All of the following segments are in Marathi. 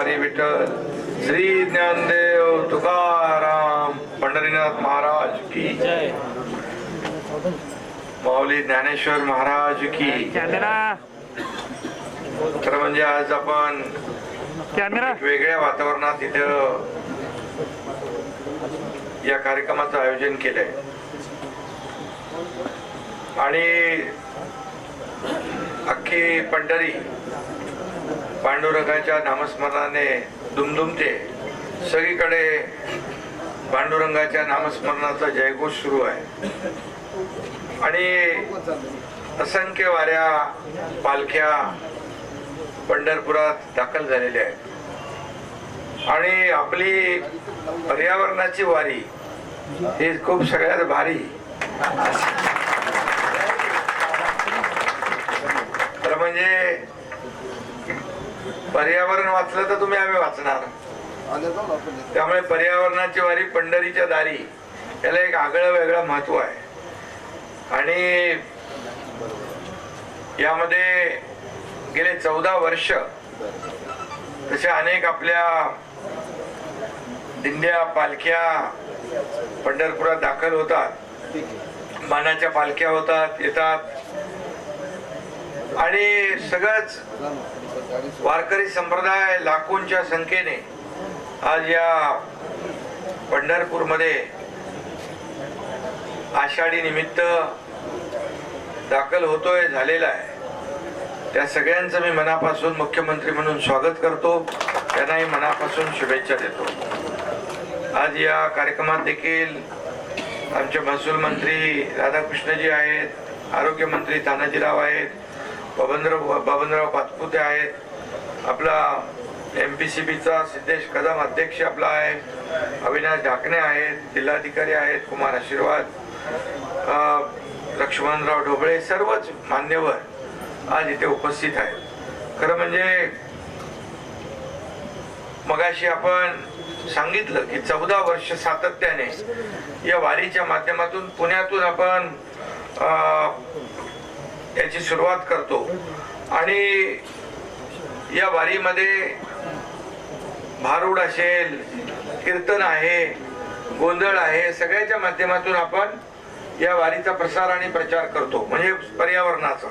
हरी विठ्ठल श्री ज्ञानदेव तुकाराम पंढरीनाथ महाराज की जय. माऊली ज्ञानेश्वर महाराज की तर म्हणजे आज आपण वेगळ्या वातावरणात इथं या कार्यक्रमाचं आयोजन केलंय. आणि अख्खी पंढरी पांडुरंगाच्या नामस्मरणाने दुमदुमते. सगळीकडे पांडुरंगाच्या नामस्मरणाचा जयघोष सुरू आहे. आणि असंख्य वाऱ्या पालख्या पंढरपुरात दाखल झालेल्या आहेत. आणि आपली पर्यावरणाची वारी ही खूप सगळ्यात भारी. तर म्हणजे पर्यावरण वाचलं तर तुम्ही आम्ही वाचणार. त्यामुळे पर्यावरणाची वारी पंढरीच्या दारी याला एक आगळं वेगळं महत्त्व आहे. आणि यामध्ये गेले चौदा वर्ष तसे अनेक आपल्या दिंड्या पालख्या पंढरपुरात दाखल होतात. मानाच्या पालख्या होतात येतात. आणि सगळंच वारकरी संप्रदाय लाखोंच्या संख्येने आज या पंढरपूरमध्ये आषाढी निमित्त दाखल होतोय झालेला आहे. त्या सगळ्यांचं मी मनापासून मुख्यमंत्री म्हणून स्वागत करतो. त्यांनाही मनापासून शुभेच्छा देतो. आज या कार्यक्रमात देखील आमचे महसूल मंत्री राधाकृष्णजी आहेत आरोग्यमंत्री तानाजीराव आहेत बबनराव बबनराव पाचपुते आहेत. आपला एम पी सी बीचा सिद्धेश कदम अध्यक्ष आपला आहे. अविनाश ढाकणे आहेत जिल्हाधिकारी आहेत कुमार आशीर्वाद लक्ष्मणराव ढोबळे सर्वच मान्यवर आज इथे उपस्थित आहेत. खरं म्हणजे मगाशी आपण सांगितलं की चौदा वर्ष सातत्याने या वारीच्या माध्यमातून पुण्यातून आपण याची सुरुवात करतो. आणि या वारीमध्ये भारूड असेल कीर्तन आहे गोंधळ आहे सगळ्याच्या माध्यमातून आपण या वारीचा प्रसार आणि प्रचार करतो. म्हणजे पर्यावरणाचा.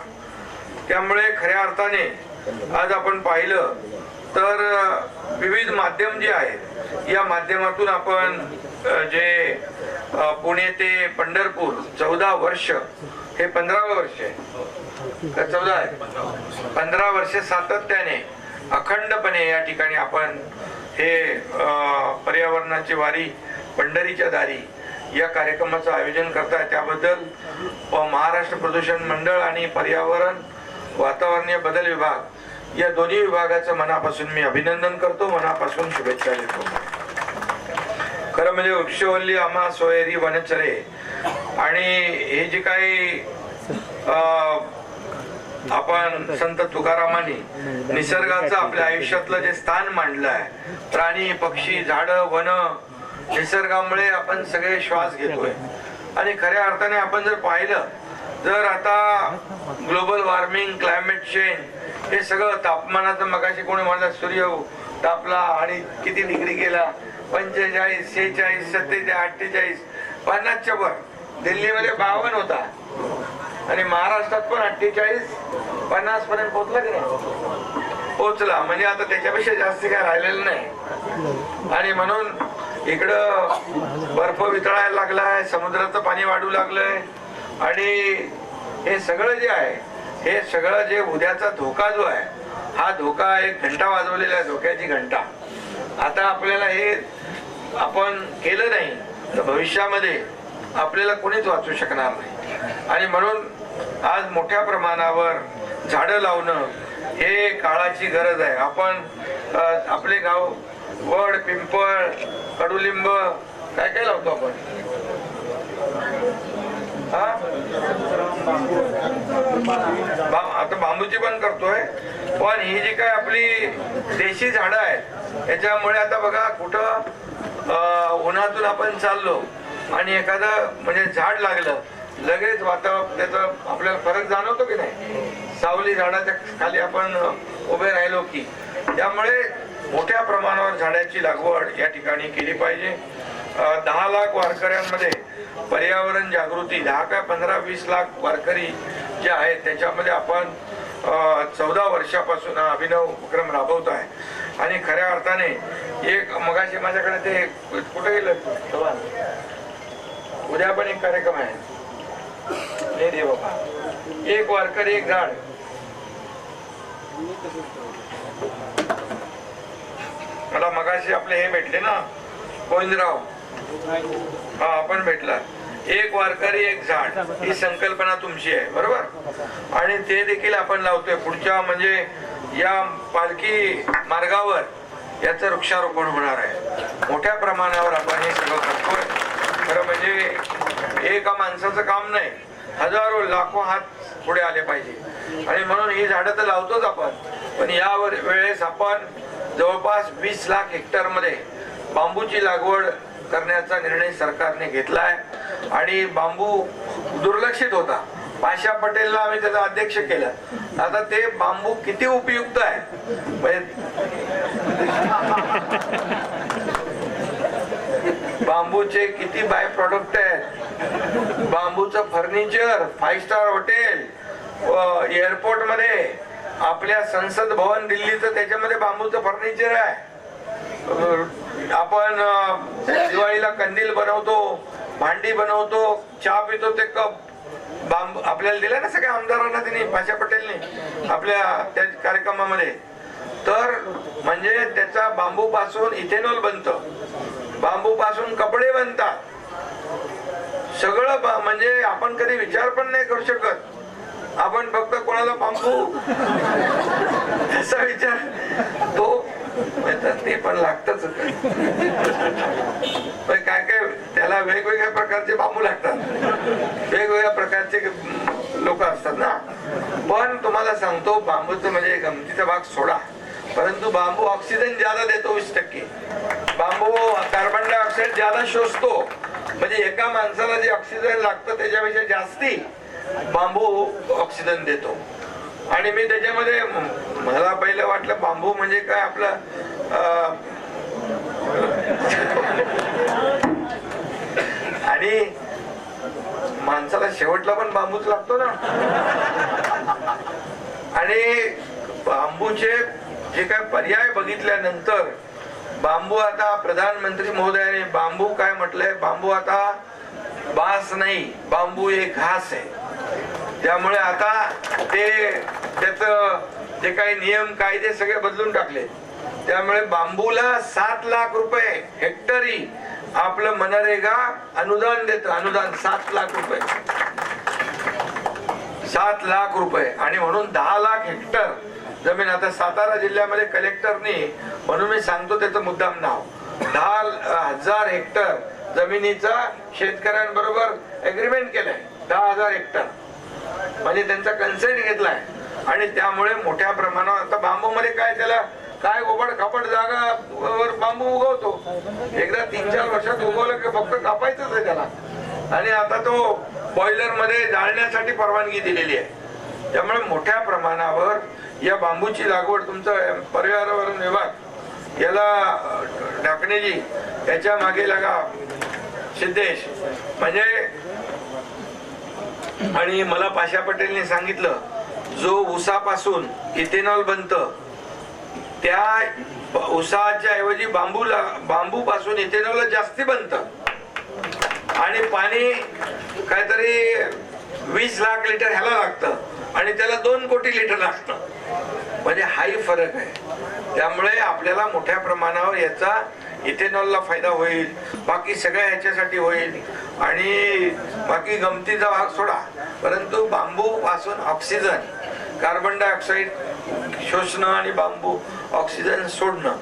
त्यामुळे खऱ्या अर्थाने आज आपण पाहिलं तर विविध माध्यम जे आहेत या माध्यमातून आपण जे पुणे ते पंढरपूर चौदा वर्ष हे पंधरावं वर्ष आहे. का चौदा आहे. पंधरा वर्ष सातत्याने अखंडपणे या ठिकाणी आपण हे पर्यावरणाची वारी पंढरीच्या दारी या कार्यक्रमाचं आयोजन करताय. त्याबद्दल महाराष्ट्र प्रदूषण मंडळ आणि पर्यावरण वातावरणीय बदल विभाग या दोन्ही विभागाचं मनापासून मी अभिनंदन करतो. मनापासून शुभेच्छा देतो. खरं म्हणजे वृक्षवल्ली आम्हा सोयरी वनचरे आणि हे जे काही आपण संत तुकारामांनी निसर्गाचं आपल्या आयुष्यातलं जे स्थान मांडलं आहे प्राणी पक्षी झाड वन निसर्गामुळे आपण सगळे श्वास घेतोय. आणि खऱ्या अर्थाने आपण जर पाहिलं जर आता ग्लोबल वॉर्मिंग क्लायमेट चेंज हे सगळं तापमानाचं मगाशी कोणी म्हणलं सूर्य तापला आणि किती डिग्री गेला? पंचेचाळीस शेहेचाळीस सत्तेचाळीस अठ्ठेचाळीस पन्नासच्या वर. दिल्लीमध्ये बावन्न होता. आणि महाराष्ट्रात पण अठ्ठेचाळीस पन्नास पर्यंत पोहोचला की नाही? पोहोचला. म्हणजे आता त्याच्यापेक्षा जास्त काय राहिलेलं नाही. आणि म्हणून इकडं बर्फ वितळायला लागलाय समुद्राचं पाणी वाढू लागलंय. आणि हे सगळं जे आहे हे सगळं जे उद्याचा धोका जो आहे हा धोका एक घंटा वाजवलेला आहे धोक्याची घंटा. आता आपल्याला हे आपण केलं नाही तर भविष्यामध्ये आपल्याला कोणीच वाचू शकणार नाही. आणि म्हणून आज मोठ्या प्रमाणावर झाडं लावणं हे काळाची गरज आहे. आपण आपले गाव वड पिंपळ कडुलिंब काय काय लावतो आपण? आता बांबूची पण करतोय. पण ही जी काय आपली देशी झाडं आहेत याच्यामुळे आता बघा कुठं उन्हातून आपण चाललो आणि एखादं म्हणजे झाड लागलं लगेच वातावरण त्याचा आपल्याला फरक जाणवतो की नाही? सावली झाडाच्या खाली आपण उभे राहिलो की त्यामुळे मोठ्या प्रमाणावर झाडाची लागवड या ठिकाणी केली पाहिजे. दहा लाख वारकऱ्यांमध्ये पर्यावरण जागृती दहा काय पंधरा वीस लाख वारकरी जे आहेत त्याच्यामध्ये आपण चौदा वर्षापासून हा अभिनव उपक्रम राबवत आहे. आणि खऱ्या अर्थाने एक मगाशी माझ्याकडे ते कुठे गेलं? उद्या पण एक कार्यक्रम आहे. हे रे बाबा. एक वारकरी एक झाड. मला मगाशी आपले हे भेटले ना गोविंदराव. हा आपण भेटला. एक वारकरी एक झाड. ही संकल्पना तुमची आहे बरोबर? आणि ते देखील आपण लावतोय. पुढच्या म्हणजे या पालखी मार्गावर याचं वृक्षारोपण होणार आहे. मोठ्या प्रमाणावर आपण हे सगळं करतोय. खरं म्हणजे हे एका माणसाचं काम नाही. हजारो लाखो हात पुढे आले पाहिजे. आणि म्हणून ही झाडं तर लावतोच आपण. पण यावर वेळेस आपण जवळपास वीस लाख हेक्टरमध्ये बांबूची लागवड करण्याचा निर्णय सरकारने घेतलाय. आणि बांबू दुर्लक्षित होता. पाशा पटेलला आम्ही त्याचा अध्यक्ष केलं. आता ते बांबू किती उपयुक्त आहे? म्हणजे बांबूचे किती बाय प्रॉडक्ट आहेत? बांबूचं फर्निचर फाईव्ह स्टार हॉटेल एअरपोर्टमध्ये आपल्या संसद भवन दिल्लीचं त्याच्यामध्ये बांबूचं फर्निचर आहे. आपण दिवाळीला कंदील बनवतो भांडी बनवतो चहा पितो ते कप. बांबू आपल्याला दिलं ना सगळ्या आमदारांना त्यांनी भाषा पटेलने आपल्या त्या कार्यक्रमामध्ये. तर म्हणजे त्याचा बांबू पासून इथेनॉल बनतं. बांबू पासून कपडे बनतात. सगळं म्हणजे आपण कधी विचार पण नाही करू शकत. आपण फक्त कोणाला बांबू तसा विचार तो म्हणजे ते पण लागतच. काय काय त्याला वेगवेगळ्या प्रकारचे बांबू लागतात. वेगवेगळ्या प्रकारचे लोक असतात ना. पण तुम्हाला सांगतो बांबूचं म्हणजे गमतीचा भाग सोडा. परंतु बांबू ऑक्सिजन ज्यादा देतो वीस टक्के. बांबू कार्बन डायऑक्साईड ज्यादा शोषतो. म्हणजे एका माणसाला जे ऑक्सिजन लागतं त्याच्यापेक्षा जास्ती बांबू ऑक्सिजन देतो. आणि मी त्याच्यामध्ये मला पहिलं वाटलं बांबू म्हणजे काय आपलं आणि माणसाला शेवटला पण बांबूच लागतो ना. आणि बांबूचे जे काय पर्याय बघितल्यानंतर बांबू आता प्रधानमंत्री महोदयाने बांबू काय म्हटलंय? बांबू आता बास नाही बांबू एक घास आहे. त्यामुळे आता ते त्याच जे काही नियम कायदे सगळे बदलून टाकले. त्यामुळे बांबूला सात लाख रुपये हेक्टरी आपलं मनरेगा अनुदान देत अनुदान सात लाख रुपये. सात लाख रुपये. आणि म्हणून दहा लाख हेक्टर जमीन. आता सातारा जिल्ह्यामध्ये कलेक्टरनी म्हणून मी सांगतो त्याचं मुद्दाम नाव. दहा हजार हेक्टर जमिनीचा शेतकऱ्यांबरोबर अग्रीमेंट केलाय. दहा हजार हेक्टर. म्हणजे त्यांचा कन्सेंट घेतलाय. आणि त्यामुळे मोठ्या प्रमाणावर आता बांबू मध्ये काय त्याला काय गोबड खापड जागा वर बांबू उगवतो? एकदा तीन चार वर्षात उगवलं की फक्त कापायचंच आहे त्याला. आणि आता तो बॉयलरमध्ये जाळण्यासाठी परवानगी दिलेली आहे. त्यामुळे मोठ्या प्रमाणावर या बांबूची लागवड तुमचं पर्यावरण विभाग याला ढाकणेजी याच्या मागे लागा. सिद्धेश म्हणजे आणि मला पाशा पटेलने सांगितलं जो उसापासून इथेनॉल बनतं त्या उसाच्या ऐवजी बांबूला बांबू पासून इथेनॉल जास्ती बनतं. आणि पाणी काहीतरी वीस लाख लिटर ह्याला लागतं. आणि त्याला दोन कोटी लिटर लागतं. म्हणजे हाही फरक आहे. त्यामुळे आपल्याला मोठ्या प्रमाणावर याचा इथेनॉलला फायदा होईल. बाकी सगळ्या ह्याच्यासाठी होईल. आणि बाकी गमतीचा भाग सोडा. परंतु बांबू पासून ऑक्सिजन कार्बन डायऑक्साईड शोषणं आणि बांबू ऑक्सिजन सोडणं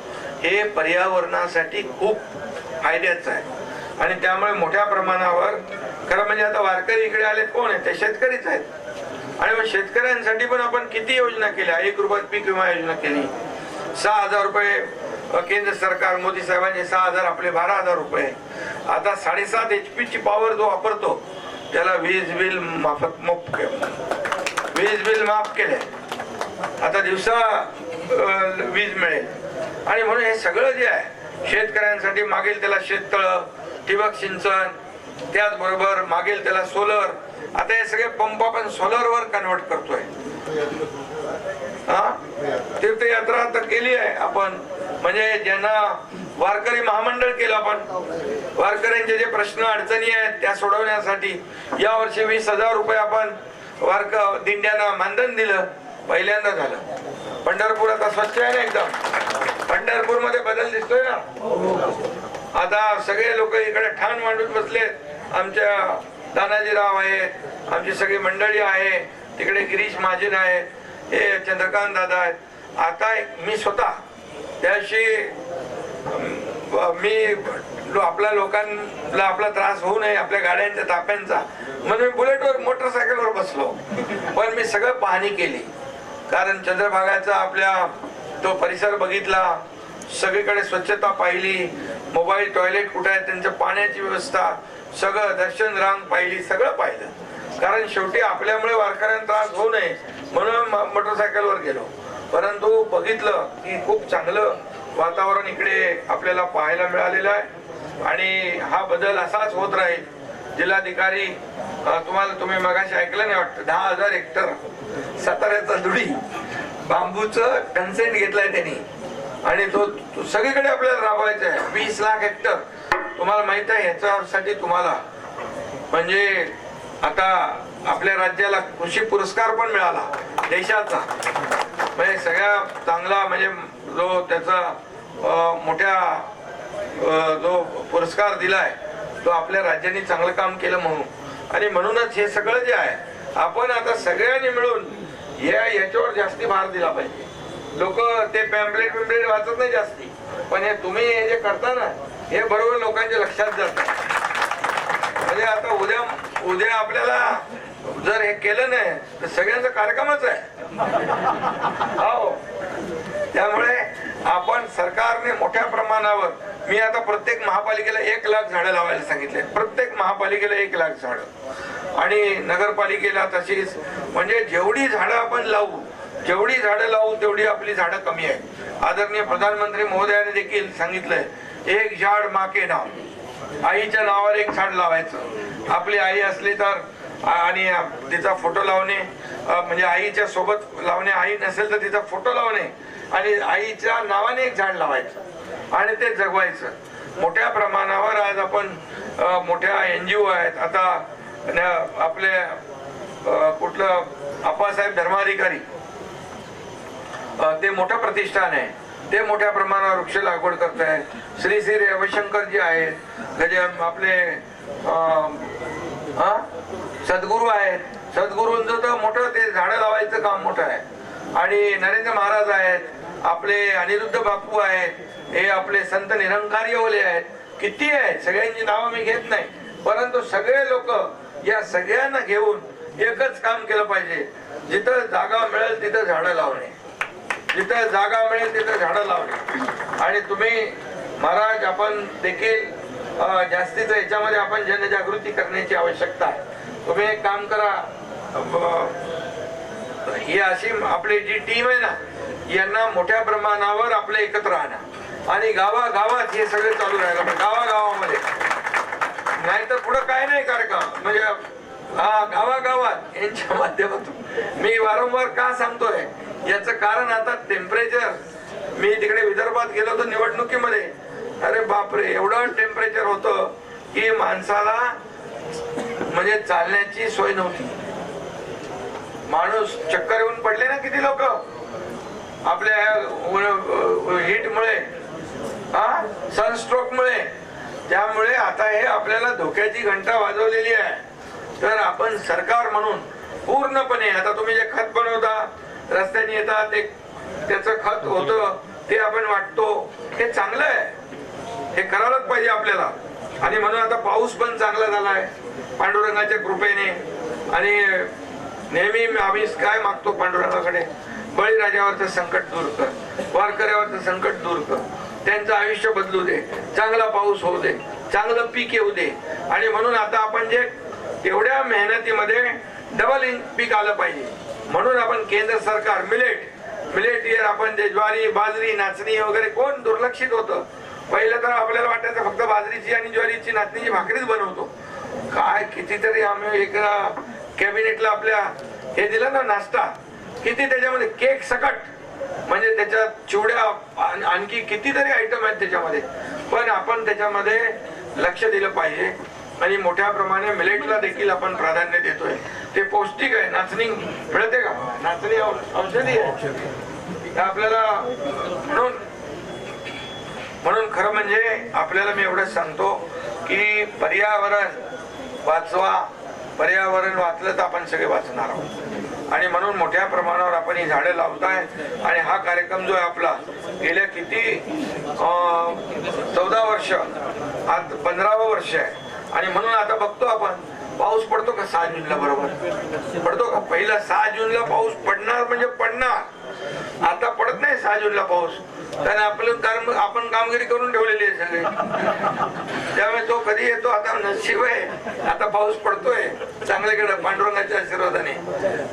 हे पर्यावरणासाठी खूप फायद्याचं आहे. आणि त्यामुळे मोठ्या प्रमाणावर खरं म्हणजे आता वारकरी इकडे आले कोण आहे? ते शेतकरीच आहेत. आणि मग शेतकऱ्यांसाठी पण आपण किती योजना केल्या? एक रुपयात पीक विमा योजना केली. सहा हजार रुपये केंद्र सरकार मोदी साहेबांचे सहा हजार आपले बारा हजार रुपये. आता साडेसात एच पी ची पॉवर जो वापरतो त्याला वीज बिल माफत मोफ वीज बिल माफ केले आता दिवसा वीज मिळेल. आणि म्हणून हे सगळं जे आहे शेतकऱ्यांसाठी मागेल त्याला शेततळ ठिबक सिंचन त्याचबरोबर मागेल त्याला सोलर आता हे सगळे पंप आपण सोलरवर कन्वर्ट करतोय. हा? तीर्थयात्रा आता केली आहे आपण. म्हणजे ज्यांना वारकरी महामंडळ केलं आपण. वारकऱ्यांचे जे प्रश्न अडचणी आहेत त्या सोडवण्यासाठी या वर्षी वीस हजार रुपये आपण वारक दिंड्यांना मानधन दिलं. पहिल्यांदा झालं. पंढरपूर आता स्वच्छ आहे ना एकदम? पंढरपूरमध्ये बदल दिसतोय ना? आता सगळे लोक इकडे ठाण मांडून बसलेत. आमच्या दानाजीराव आहेत आमची सगळी मंडळी आहे तिकडे गिरीश महाजन आहेत हे चंद्रकांत दादा आहेत. आता मी स्वतः त्याशी मी लो- आपल्या लोकांना आपला त्रास होऊ नये आपल्या गाड्यांच्या ताप्यांचा म्हणून मी बुलेटवर मोटरसायकलवर बसलो. पण मी सगळं पाहणी केली. कारण चंद्रभागाचा आपल्या तो परिसर बघितला सगळीकडे स्वच्छता पाहिली मोबाईल टॉयलेट कुठं आहे त्यांच्या पाण्याची व्यवस्था सगळं दर्शन रांग पाहिली सगळं पाहिलं. कारण शेवटी आपल्यामुळे वारकऱ्यांना त्रास होऊ नये म्हणून मोटरसायकलवर गेलो. परंतु बघितलं की खूप चांगलं वातावरण इकडे आपल्याला पाहायला मिळालेलं आहे. आणि हा बदल असाच होत राहील. जिल्हाधिकारी तुम्हाला तुम्ही मगाशी ऐकलं नाही वाटतं दहा हजार हेक्टर साताऱ्याचा धुडी. बांबूचं कन्सेंट घेतलाय त्यांनी. आणि तो सगळीकडे आपल्याला राबवायचा आहे. वीस लाख हेक्टर. तुम्हाला माहीत आहे ह्याच्यासाठी तुम्हाला म्हणजे आता आपल्या राज्याला कृषी पुरस्कार पण मिळाला देशाचा. म्हणजे सगळ्या चांगला म्हणजे जो त्याचा मोठ्या जो पुरस्कार दिलाय तो आपल्या राज्याने चांगलं काम केलं म्हणून. आणि म्हणूनच हे सगळं जे आहे आपण आता सगळ्यांनी मिळून या याच्यावर जास्ती भार दिला पाहिजे. लोक ते पॅम्पलेट पिम्पलेट वाचत नाही जास्ती. पण हे तुम्ही हे जे करता ना हे बरोबर लोकांच्या लक्षात जात. म्हणजे आता उद्या उद्या आपल्याला जर हे केलं नाही तर सगळ्यांचा कार्यक्रमच आहे. हो. त्यामुळे आपण सरकारने मोठ्या प्रमाणावर मी आता प्रत्येक महापालिकेला एक लाख झाडं लावायला सांगितले. प्रत्येक महापालिकेला एक लाख झाडं. आणि नगरपालिकेला तशीच. म्हणजे जेवढी झाडं आपण लावू जेवढी झाडं लावू तेवढी आपली झाडं कमी आहे आदरणीय प्रधानमंत्री महोदयाने देखील सांगितलंय एक झाड माके नाव. आईच्या नावावर एक झाड लावायचं. आपली आई असली तर आणि तिचा फोटो लावणे म्हणजे आईच्या सोबत लावणे आई नसेल तर तिचा फोटो लावणे आणि आईच्या नावाने एक झाड लावायचं आणि ते जगवायचं. मोठ्या प्रमाणावर आज आपण मोठ्या एन जी ओ आहेत. आता न- आपले कुठलं आप्पासाहेब धर्माधिकारी ते मोठं प्रतिष्ठान आहे. ते मोठ्या प्रमाणावर वृक्ष लागवड करत आहे श्री श्री रविशंकर जी आहेत त्याचे आपले सद्गुरू आहेत. सद्गुरूंचं तर मोठं ते झाडं लावायचं काम मोठं आहे. आणि नरेंद्र महाराज आहेत आपले अनिरुद्ध बापू आहेत हे आपले संत निरंकारी ओले आहेत. किती आहेत? सगळ्यांची नावं मी घेत नाही. परंतु सगळे लोक या सगळ्यांना घेऊन एकच काम केलं पाहिजे. जिथं जागा मिळेल तिथं झाडं लावणे. जिथं जागा मिळेल तिथं झाडं लावणे आणि तुम्ही महाराज आपण देखील जास्तीच जास्तीचं याच्यामध्ये आपण जनजागृती करण्याची आवश्यकता आहे. तुम्ही एक काम करा. ही अशी आपली जी टीम आहे ना यांना मोठ्या प्रमाणावर आपलं एकत्र आणा. आणि गावागावात हे सगळं चालू राहिलं गावागावामध्ये. नाहीतर पुढं काय नाही कार्यक्रम. म्हणजे हा गावागावात यांच्या माध्यमातून मी वारंवार का सांगतोय? याच कारण आता टेम्परेचर मी तिकडे विदर्भात गेलो होतो निवडणुकीमध्ये. अरे बापरे एवढं टेम्परेचर होतं की माणसाला म्हणजे चालण्याची सोय नव्हती. माणूस चक्कर येऊन पडले ना किती लोक? आपल्या हिट मुळे हा? सनस्ट्रोक मुळे त्यामुळे आता हे आपल्याला धोक्याची घंटा वाजवलेली आहे. तर आपण सरकार म्हणून पूर्णपणे. आता तुम्ही जे खत बनवता रस्त्याने येतात ते त्याचं खत होतं ते आपण वाटतो हे चांगलं आहे. हे करायलाच पाहिजे आपल्याला. आणि म्हणून आता पाऊस पण चांगला झालाय पांडुरंगाच्या कृपेने. आणि नेहमी आम्ही काय मागतो पांडुरंगाकडे? बळीराजावरचं संकट दूर कर वारकऱ्यावरचं संकट दूर कर. त्यांचं आयुष्य बदलू दे चांगला पाऊस होऊ दे चांगलं पीक येऊ दे. आणि म्हणून आता आपण जे एवढ्या मेहनतीमध्ये डबल पीक आलं पाहिजे. म्हणून आपण केंद्र सरकार मिलेट मिलेट इयर आपण जे ज्वारी बाजरी नाचणी वगैरे कोण दुर्लक्षित होतं? पहिलं तर आपल्याला वाटायचं फक्त बाजरीची आणि ज्वारीची नाचणीची भाकरीच बनवतो. काय कितीतरी आम्ही एक कॅबिनेटला आपल्या हे दिलं ना नाश्ता किती त्याच्यामध्ये केक सकट म्हणजे त्याच्यात चिवड्या आणखी कितीतरी आयटम आहेत त्याच्यामध्ये. पण आपण त्याच्यामध्ये लक्ष दिलं पाहिजे आणि मोठ्या प्रमाणे मिलेटला देखील आपण प्राधान्य देतोय. ते पौष्टिक आहे. नाचणी मिळते का? नाचणी औ- औषधी आहे. आपल्याला म्हणून म्हणून खरं म्हणजे आपल्याला मी एवढंच सांगतो की पर्यावरण वाचवा. पर्यावरण वाचलं तर आपण सगळे वाचणार आहोत. आणि म्हणून मोठ्या प्रमाणावर आपण ही झाडं लावताय. आणि हा कार्यक्रम जो आहे आपला गेल्या किती चौदा वर्ष आज पंधरावं वर्ष आहे. आणि म्हणून आता बघतो आपण पाऊस पडतो का सहा जूनला बरोबर? पडतो का? पहिला सहा जूनला पाऊस पडणार म्हणजे पडणार. आता पडत नाही सहा जूनला पाऊस. कारण आपलं काम आपण कामगिरी करून ठेवलेली आहे सगळे. त्यामुळे तो कधी येतो आता नशीब आहे. आता पाऊस पडतोय. चांगल्याकडे पांडुरंगाच्या आशीर्वादाने.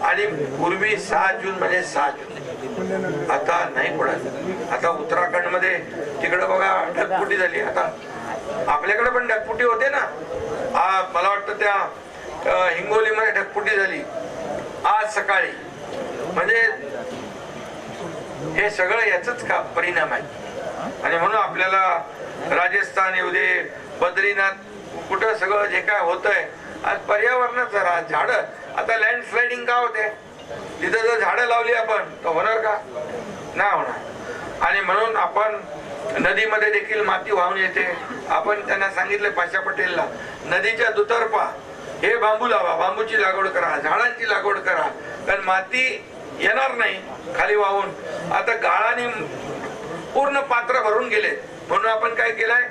आणि पूर्वी सहा जून म्हणजे सहा जून. आता नाही पडत. आता उत्तराखंडमध्ये तिकडे बघा ढगफुटी झाली. आता आपल्याकडे पण ढकपुटी होते ना. आ, मला वाटतं त्या हिंगोलीमध्ये ढकपुटी झाली. आज सकाळी. म्हणजे हे सगळं याच का परिणाम आहे? आणि म्हणून आपल्याला राजस्थान येऊ दे बद्रीनाथ कुठं सगळं जे काय होतंय आज पर्यावरणाचं राज झाड आता लँडस्लाइडिंग का होते? तिथं जर झाडं लावली आपण तर होणार का? नाही होणार. आणि म्हणून आपण नदीमध्ये देखील माती वाहून येते. आपण त्यांना सांगितलं पाशा पटेलला नदीच्या दुतर्फा हे बांबू लावा बांबूची लागवड करा झाडांची लागवड करा कारण माती येणार नाही खाली वाहून. आता गाळाने पूर्ण पात्र भरून गेले. म्हणून आपण काय केलंय?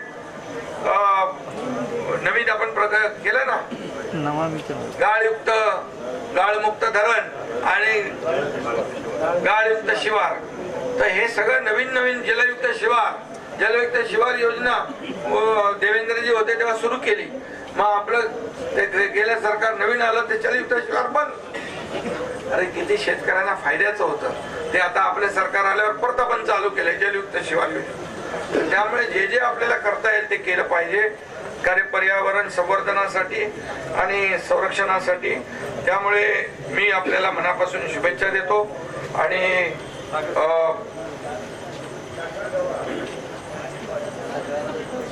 नवीन आपण प्रकार केलं ना? गाळयुक्त गाळमुक्त धरण आणि गाळयुक्त शिवार. तर हे सगळं नवीन नवीन जलयुक्त शिवार. जलयुक्त शिवार योजना देवेंद्रजी होते तेव्हा सुरू केली. मग आपलं ते गेलं सरकार नवीन आलं ते जलयुक्त शिवार बंद. अरे किती शेतकऱ्यांना फायद्याचं होतं. ते आता आपले सरकार आल्यावर परत आपण चालू केलंय जलयुक्त शिवार योजना. तर त्यामुळे जे जे आपल्याला करता येईल ते केलं पाहिजे. कार्य पर्यावरण संवर्धनासाठी आणि संरक्षणासाठी. त्यामुळे मी आपल्याला मनापासून शुभेच्छा देतो. आणि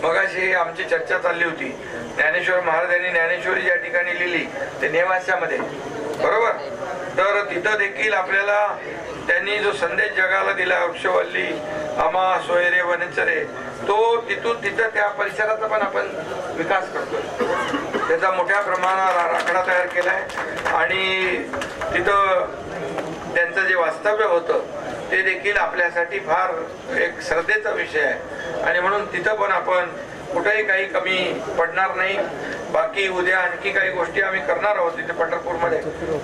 मगाशी आमची चर्चा चालली होती. ज्ञानेश्वर महाराजांनी ज्ञानेश्वरी ज्या ठिकाणी लिहिली ते नेवास्यामध्ये. बरोबर? तर तिथं देखील आपल्याला त्यांनी जो संदेश जगाला दिला वृक्षवल्ली अमा सोयरे वनचरे तो तिथून तिथं त्या परिसराचा पण आपण विकास करतोय. त्याचा मोठ्या प्रमाणावर आराखडा तयार केलाय. आणि तिथं त्यांचं जे वास्तव्य होतं ते देखील आपल्यासाठी फार एक श्रद्धेचा विषय आहे. आणि म्हणून तिथं पण आपण कुठेही काही कमी पडणार नाही. बाकी उद्या आणखी काही गोष्टी आम्ही करणार आहोत तिथे पंढरपूरमध्ये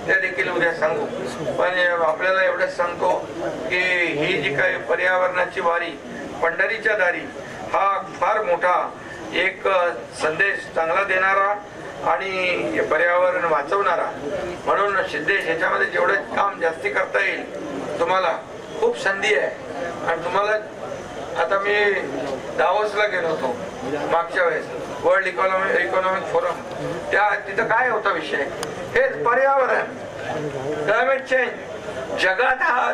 त्या देखील उद्या सांगू. पण आपल्याला एवढंच सांगतो की ही जी काही पर्यावरणाची वारी पंढरीच्या दारी हा फार मोठा एक संदेश चांगला देणारा आणि पर्यावरण वाचवणारा. म्हणून सिद्धेश ह्याच्यामध्ये जेवढं काम जास्ती करता येईल तुम्हाला खूप संधी आहे. आणि तुम्हाला आता मी दावोसला गेलो होतो मागच्या वेळेस वर्ल्ड इकॉनॉमिक इकॉनॉमिक फोरम त्या तिथं काय होता विषय? हेच पर्यावरण. क्लायमेट चेंज जगात हा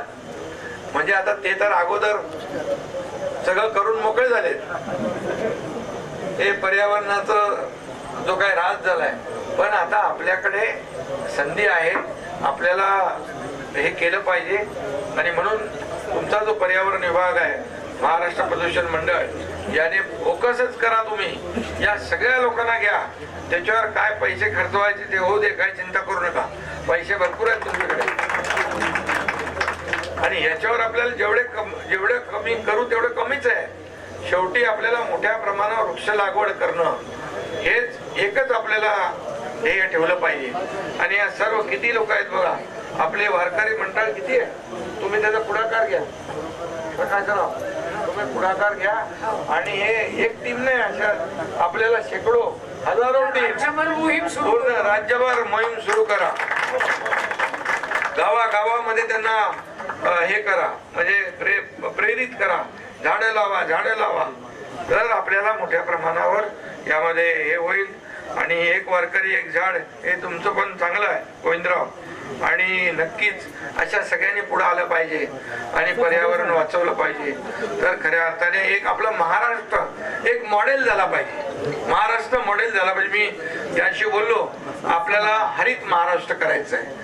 म्हणजे आता ते तर अगोदर सगळं करून मोकळे झाले हे पर्यावरणाचं जो काय राज झालाय. पण आता आपल्याकडे संधी आहे आपल्याला हे केलं पाहिजे. आणि म्हणून तुमचा जो पर्यावरण विभाग आहे महाराष्ट्र प्रदूषण मंडळ याने फोकसच करा तुम्ही. या सगळ्या लोकांना घ्या. त्याच्यावर काय पैसे खर्च व्हायचे ते होऊ दे काय चिंता करू नका. पैसे भरपूर आहेत तुमच्याकडे. आणि याच्यावर आपल्याला जेवढे कम जेवढे कमी करू तेवढं कमीच आहे. शेवटी आपल्याला मोठ्या प्रमाणावर वृक्ष लागवड करणं हेच एकच आपल्याला ध्येय ठेवलं पाहिजे. आणि या सर्व किती लोक आहेत बघा आपले वारकरी मंडळ किती आहे? तुम्ही त्याचा पुढाकार घ्या. करा? तुम्ही पुढाकार घ्या. आणि हे एक टीम नाही अशा आपल्याला शेकडो हजारो टीम. पूर्ण राज्यभर मोहीम सुरू करा. गावागावामध्ये त्यांना हे करा. म्हणजे प्रे प्रेरित करा. झाडं लावा झाडं लावा. तर आपल्याला मोठ्या प्रमाणावर यामध्ये हे होईल. आणि एक वारकरी एक झाड हे तुमचं पण चांगलं आहे गोविंदराव. आणि नक्कीच अशा सगळ्यांनी पुढे आलं पाहिजे आणि पर्यावरण वाचवलं पाहिजे. तर खऱ्या अर्थाने एक आपलं महाराष्ट्र एक मॉडेल झाला पाहिजे. महाराष्ट्र मॉडेल झाला पाहिजे. मी त्याशी बोललो आपल्याला हरित महाराष्ट्र करायचं आहे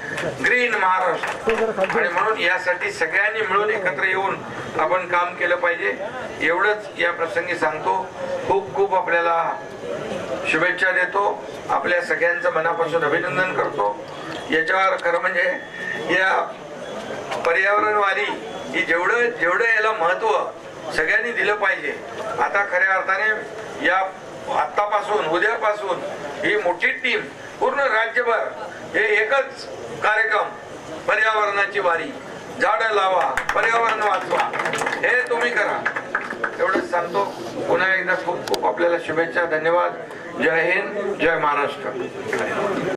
ग्रीन महाराष्ट्र. आणि म्हणून यासाठी सगळ्यांनी मिळून एकत्र येऊन आपण काम केलं पाहिजे. एवढंच या प्रसंगी सांगतो. खूप खूप आपल्याला शुभेच्छा देतो. आपल्या सगळ्यांचं मनापासून अभिनंदन करतो. याच्यावर खरं म्हणजे या पर्यावरणवादी ही जेवढं जेवढं याला महत्त्व सगळ्यांनी दिलं पाहिजे. आता खऱ्या अर्थाने या आत्तापासून उद्यापासून ही मोठी टीम पूर्ण राज्यभर हे एकच कार्यक्रम पर्यावरणाची वारी झाडं लावा पर्यावरण वाचवा हे तुम्ही करा. एवढंच सांगतो. पुन्हा एकदा खूप खूप आपल्याला शुभेच्छा धन्यवाद. जय हिंद जय महाराष्ट्र.